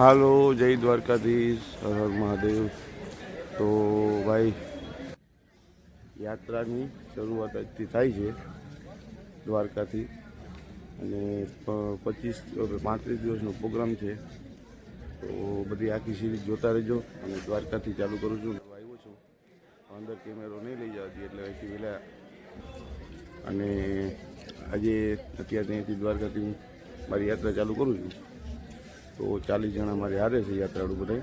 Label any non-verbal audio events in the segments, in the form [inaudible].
હાલો, જય દ્વારકાધીશ, હર હર મહાદેવ. તો ભાઈ, યાત્રાની શરૂઆત આજથી થાય છે દ્વારકાથી. અને પચીસ પાંત્રીસ દિવસનો પ્રોગ્રામ છે. તો બધી આખી સિરીઝ જોતા રહેજો અને દ્વારકાથી ચાલુ કરું છું. આવ્યો છું. અંદર કેમેરો નહીં લઈ જવાથી એટલે અહીંથી વહેલા. અને આજે અત્યારે અહીંથી દ્વારકાથી મારી યાત્રા ચાલુ કરું છું. તો ચાલીસ જણા મારે હારે છે યાત્રાળુ બધા.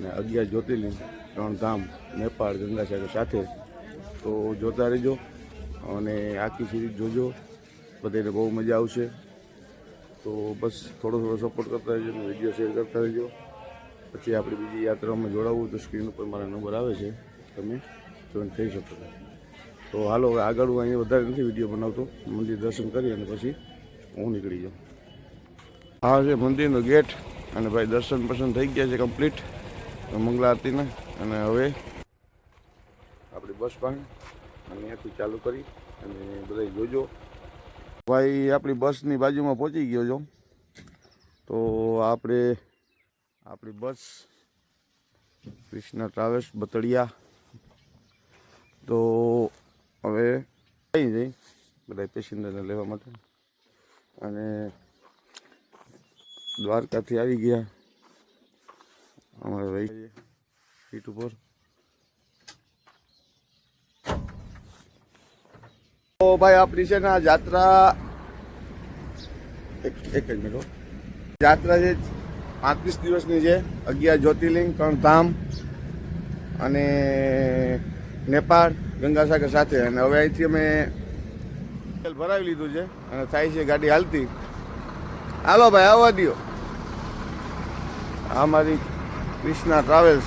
ને અગિયાર જ્યોતિર્લિંગ, ત્રણ ધામ, નેપાળ, ગંગાસાગર સાથે. તો જોતા રહેજો અને આખી સિરીઝ જોજો. બધાને બહુ મજા આવશે. તો બસ થોડો થોડો સપોર્ટ કરતા રહેજો વીડિયો શેર કરતા રહેજો. પછી આપણી બીજી યાત્રામાં જોડાવવું તો સ્ક્રીન ઉપર મારા નંબર આવે છે. તમે જોઈન થઈ શકો તો હાલો આગળ હું અહીંયા વધારે નથી વીડિયો બનાવતો. મંદિર દર્શન કરી અને પછી હું નીકળી જાઉં. આ છે મંદિરનો ગેટ અને ભાઈ દર્શન પસંદ થઈ ગયા છે કમ્પ્લીટ. મંગલા આરતીના અને હવે આપણી બસ પણ અને અહીંયાથી ચાલુ કરી અને બધા જોજો. ભાઈ, આપણી બસની બાજુમાં પહોંચી ગયો છો. તો આપણે, આપણી બસ કૃષ્ણ ટ્રાવેલ્સ બતળિયા તો હવે કઈ જઈ. બધા પેસેન્જરને લેવા માટે. અને દ્વારકાથી આવી ગયા. અમારે ભાઈ સીટ ઉપર. તો ભાઈ, આપણી છે ને આ જાત્રા એક એક જ મિનિટ. જાત્રા છે પાંત્રીસ દિવસની છે, અગિયાર જ્યોતિર્લિંગ ત્રણ ધામ અને નેપાળ, ગંગાસાગર સાથે. અને હવે અહીંથી અમે ભરાવી લીધું છે અને થાય છે ગાડી હાલતી. હાલો ભાઈ આવવા દો આ મારી કૃષ્ણા ટ્રાવેલ્સ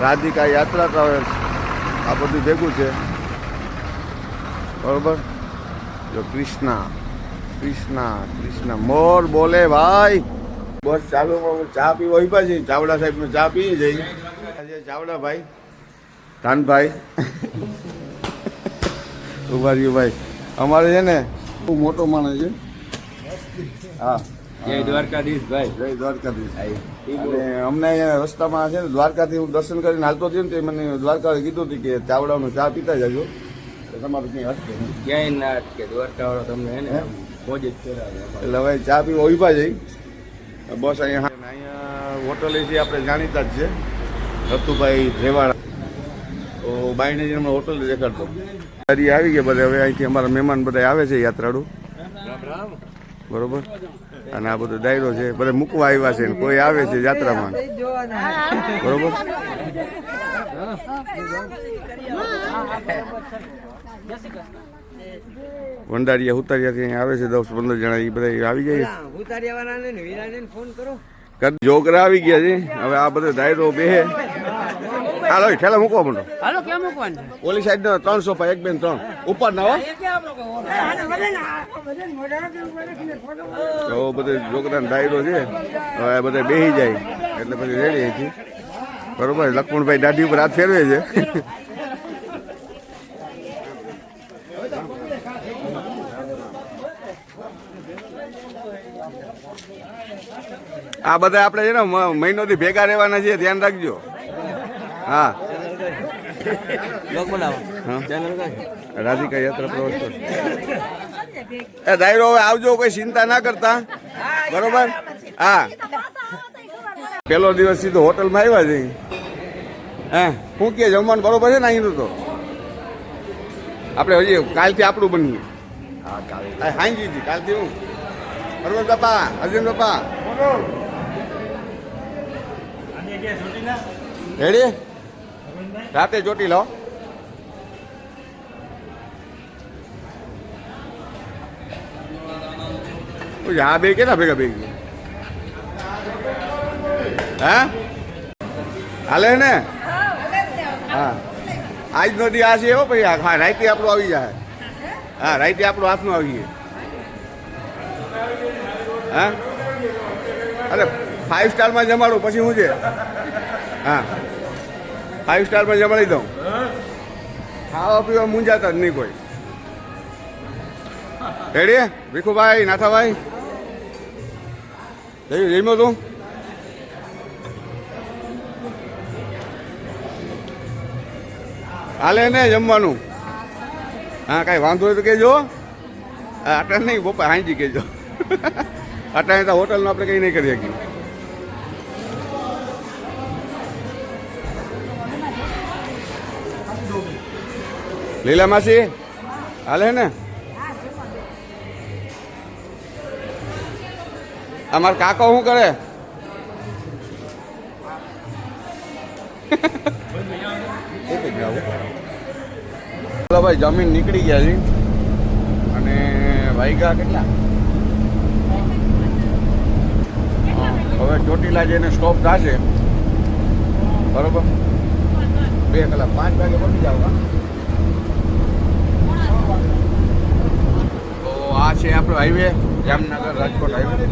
રાધિકા યાત્રા ટ્રાવેલ્સ આ બધું ભેગું છે. બરોબર? જો કૃષ્ણા કૃષ્ણા કૃષ્ણા. મોર બોલે ભાઈ. બસ ચાલુ ચા પીવા હોય પાછી ચાવડા સાહેબ ચા પી જઈ આજે ચાવડા ભાઈ. ધાનભાઈ. [laughs] ઊભા રહ્યો ભાઈ. અમારે છે ને બહુ મોટો માણસ છે. હા. જય દ્વારકાધીશ ભાઈ. જય દ્વારકાધીશ. અને અમને અહીંયા રસ્તામાં છે ને દ્વારકાથી હું દર્શન કરીને હાલતો થયો ને તો મને દ્વારકા કીધું હતું કે ચાવડાનું ચા પીતા જજો. તો તમારું ક્યાંય હટકે નહીં. ક્યાંય ના અટકે દ્વારકા વાળો તમને હે ને? મોજ જ એટલે હવે ચા પીવા ઊભા જઈ બસ અહીંયા અહીંયા હોટલ છે આપણે જાણીતા જ છે. રતુભાઈ રેવાડા તો બાઈને જઈને હોટલ દેખાડતો. આવી ગયા બધા હવે અહીંથી અમારા મહેમાન બધા આવે છે યાત્રાળુ. બરોબર? અને આ બધો ડાયરો છે બધા મૂકવા આવ્યા છે કોઈ આવે છે યાત્રામાં? બરોબર? વંડારિયા ઉતારિયાથી અહીં આવે છે દસ પંદર જણા એ બધા આવી જાય? જોકરા આવી ગયા છે. હવે આ બધા ડાયરો બેહે. હાલો ઠેલા મૂકવા માંડો. હાલો ક્યાં મૂકવાનું? ઓલી સાઈડ નો ત્રણસો એક બેન ત્રણ. ઉપર ના તો બધે જોગદાન ડાયરો છે. હવે બધે બેહી જાય. એટલે પછી રેડી હતી બરોબર? લક્ષ્મણભાઈ દાઢી ઉપર હાથ ફેરવે છે. આ બધા આપણે છે ને મહિનોથી ભેગા રહેવાના છે ધ્યાન રાખજો. હા. હા. રાધિકા યાત્રા પ્રવાસ એ દાયરો હવે આવજો કોઈ ચિંતા ના કરતા. બરોબર? હા. પેલો દિવસ સીધો હોટલમાં આવ્યા છે. હે? શું કે જમવાનું બરોબર છે ને અહીંનું તો? આપણે હજી કાલથી આપણું બન્યું હા કાલ હાંજી કાલથી હું. બરોબર બાપા અર્જુન બાપા. રેડી રાતે ચોટી લો. આ બે કેટલા ભેગા ભેગી હા? હાલે ને? હા. આજ નથી આ છે એવો ભાઈ હા રાઈતે આપણું આવી જાય. હા રાઈતે આપણું હાથનું આવીએ. હા? અરે ફાઈવ સ્ટારમાં જમાડું, પછી હું છે? હા. ફાઈવ સ્ટારમાં જમાડી દઉં. ખાવા પીવા મૂંઝાતા જ નહીં કોઈ. રેડી ભીખુભાઈ નાથાભાઈ? જઈમાં તું હાલે ને જમવાનું. હા કાંઈ વાંધો હોય તો કહેજો. અટાણ નહીં પપ્પા હાંજી કહેજો. [laughs] અટાણે તો હોટલનું આપણે કંઈ નહીં કરી શકીએ. લીલા માસી, હાલે ને? અમાર કાકો શું કરે? ચાલો ભાઈ, જમીન નીકળી ગયા છે. અને વાઈગા કેટલા? હવે ચોટીલા જઈને સ્ટોપ થશે. બરોબર? બે કલાક પાંચ વાગે પહોંચી જાવ હા? તો આ હાઈવે જામનગર રાજકોટ હાઈવે.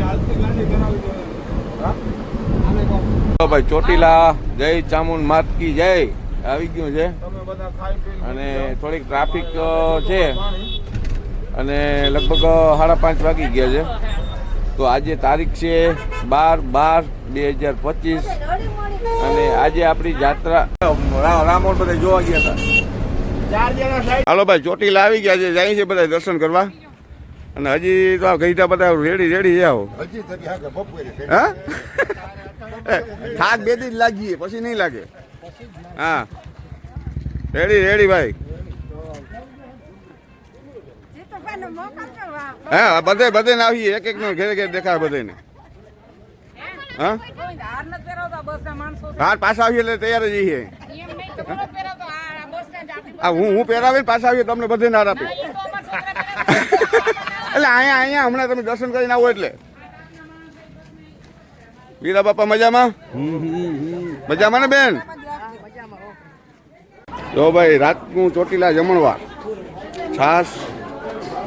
ભાઈ ચોટીલા જય ચામુંડ માતકી જય. આવી ગયું છે. અને થોડીક ટ્રાફિક છે. અને લગભગ સાડા પાંચ વાગી ગયા છે. તો આજે તારીખ છે બાર બાર બે હજાર પચીસ. અને આજે આપણી જાત્રા રામોડ બધા જોવા ગયા હતા. હાલો ભાઈ ચોટીલા આવી ગયા છે. જાય છે બધા દર્શન કરવા. અને હજી તો આ ગઈતા બધા રેડી રેડી જાઓ. હા? થાક બે દિન જ લાગીએ પછી નહીં લાગે. હા. રેડી રેડી ભાઈ. હા બધે બધે ને આવીએ એક એક નો ઘેર ઘેર દેખાય બધે ને હા? હાર પાછા આવીએ એટલે તૈયાર જ છીએ. એમ નહીં તો કોનો પહેરાવતો? આ બસને જ આપણી હું હું પહેરાવીને પાછા આવીએ તમને બધે ના આપી એટલે અહીંયા અહીંયા, હમણાં તમે દર્શન કરીને આવો એટલે. વીરા બાપા મજામાં? મજામાં ને બેન? જો ભાઈ, રાતનું ચોટીલા જમણવાર. છાસ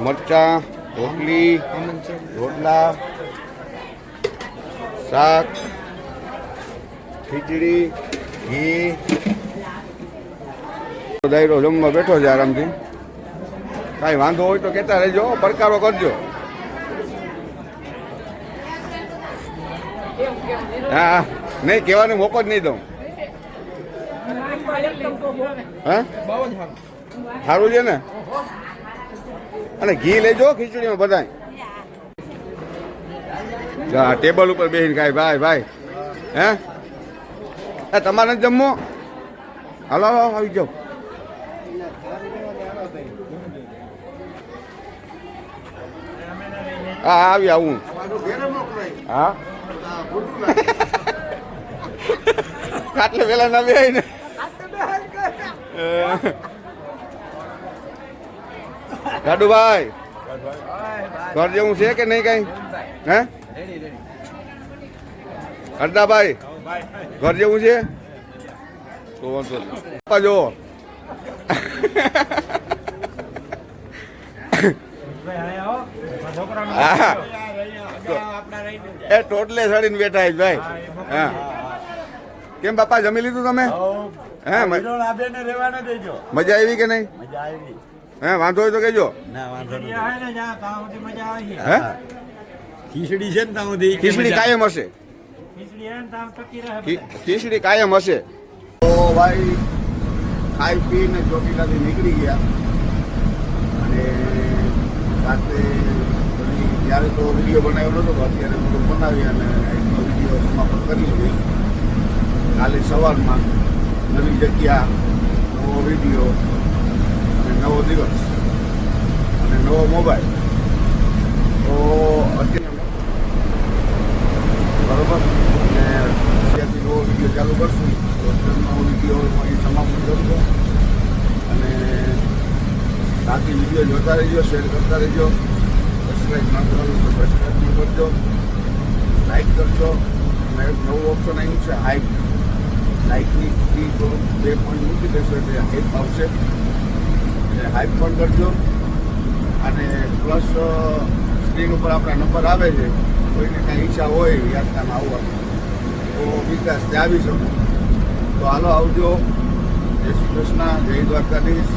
મરચા, રોટલી, રોટલા, શાક, ખીચડી, ઘી. દાયરો જમવા બેઠો છે આરામથી. કાંઈ વાંધો હોય તો કહેતા રહેજો, પડકારો કરજો. હા. નહીં, કહેવાનો મોકો જ નહીં દઉં. હા? સારું છે ને? અને ઘી લેજો ખીચડીમાં બધાય. હા ટેબલ ઉપર બેસીને ખાય, ભાઈ ભાઈ. હે? તમારે જમવું? હાલો, આવી જાઓ. હા આવ્યા હું? હા. [laughs] આટલે પેલા ના બે ને. લાડુભાઈ ઘર જેવું છે કે નહીં કઈ? હે? હરદાભાઈ ઘર જેવું છે? તો વાંધો પપ્પા જો હા. એ ટોટલે સડીને બેઠા છે ભાઈ. હા કેમ બાપા જમી લીધું તમે? હે મજા આવી કે નહીં? મજા આવી. હે વાંધો હોય તો કહેજો. ના વાંધો હે? ખીચડી છે ને ત્યાં સુધી ખીચડી કાયમ હશે. ખીચડી કાયમ હશે. તો ભાઈ ખાઈ પીને ચોટીલાથી નીકળી ગયા. અને રાતે ત્યારે તો વીડિયો બનાવેલો હતો અત્યારે થોડો બનાવી અને એનો વીડિયો સમાપન કરીશું કાલે સવારમાં નવી જગ્યા, નવો વીડિયો અને નવો દિવસ અને નવો મોબાઈલ. તો અત્યારે બરોબર? અને ત્યાંથી નવો વીડિયો ચાલુ કરશું. તો નવો વીડિયો અહીં સમાપ્ત કરજો અને બાકી વીડિયો જોતા રહેજો, શેર કરતા રહેજો. સબસ્ક્રાઈબ ના કરો તો સબસ્ક્રાઈબ કરજો લાઈક કરજો. અને નવું ઓપ્શન આવ્યું છે હાઈક લાઇકની ફી થોડુંક બે પોઈન્ટ મૂકી દેશો એટલે હાઈપ આવશે. એટલે હાઈપ પણ કરજો. અને પ્લસ સ્ક્રીન ઉપર આપણા નંબર આવે છે. કોઈને કાંઈ ઈચ્છા હોય યાત્રામાં આવવાની તો વિકાસ ત્યાં આવી શકો. તો હાલો આવજો. જય શ્રી કૃષ્ણ, જય દ્વારકાધીશ.